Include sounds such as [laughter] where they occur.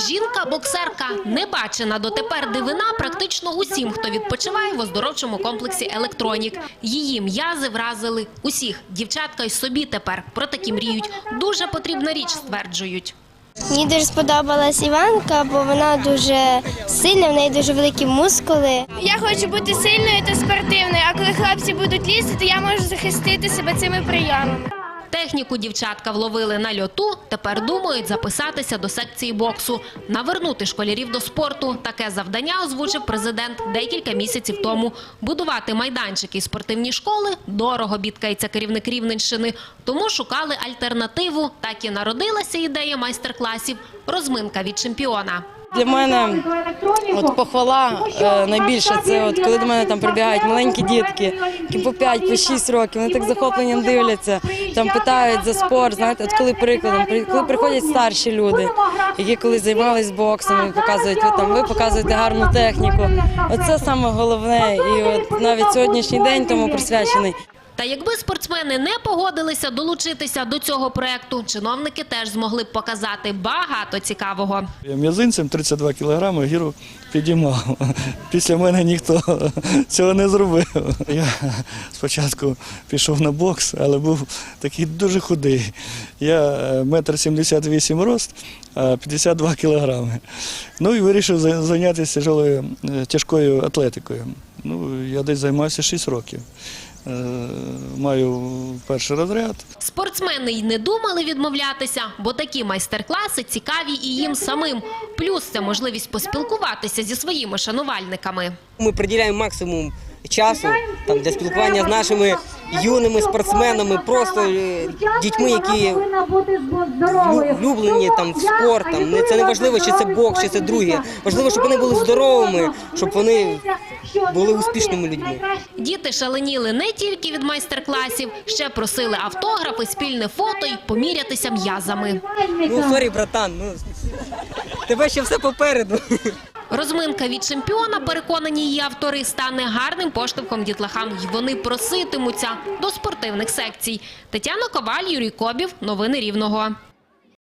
Жінка-боксерка не бачена дотепер дивина практично усім, хто відпочиває в оздоровчому комплексі Електронік. Її м'язи вразили усіх. Дівчатка й собі тепер про такі мріють. Дуже потрібна річ, стверджують. Мені дуже сподобалась Іванка, бо вона дуже сильна, в неї дуже великі мускули. Я хочу бути сильною та спортивною, а коли хлопці будуть лізти, то я можу захистити себе цими прийомами. Техніку дівчатка вловили на льоту, тепер думають записатися до секції боксу. Навернути школярів до спорту. Таке завдання озвучив президент декілька місяців тому. Будувати майданчики і спортивні школи дорого бідкається керівник Рівненщини. Тому шукали альтернативу. Так і народилася ідея майстер-класів «Розминка від чемпіона». Для мене от похвала е, найбільше це от коли до мене там прибігають маленькі дітки, які по 5, по 6 років, вони так захопленням дивляться, там питають за спорт. Знаєте, от коли прикладом, при- коли приходять старші люди, які колись займалися боксом, і показують, ви там ви показуєте гарну техніку. Оце саме головне. І от навіть сьогоднішній день тому присвячений. Та якби спортсмени не погодилися долучитися до цього проекту, чиновники теж змогли б показати багато цікавого. Я м'язинцем 32 кілограми гіру підіймав. [laughs] Після мене ніхто [laughs] цього не зробив. [laughs] Я спочатку пішов на бокс, але був такий дуже худий. Я е, метр 78 рост, а 52 кілограми. Ну і вирішив зайнятися е, тяжкою атлетикою. Ну, я десь займався 6 років. Е, Маю перший розряд. Спортсмени й не думали відмовлятися, бо такі майстер-класи цікаві і їм самим. Плюс це можливість поспілкуватися зі своїми шанувальниками. Ми приділяємо максимум часу там для спілкування з нашими юними спортсменами, просто е, дітьми, які влю- влюблені там в спорт. Там не це не важливо, чи це бокс, чи це друге. Важливо, щоб вони були здоровими, щоб вони були успішними людьми. Діти шаленіли не тільки від майстер-класів, ще просили автографи, спільне фото й помірятися м'язами. Ну сорі, братан, ну тебе ще все попереду. Розминка від чемпіона, переконані її автори, стане гарним поштовхом дітлахам. й вони проситимуться до спортивних секцій. Тетяна Коваль, Юрій Кобів. Новини Рівного.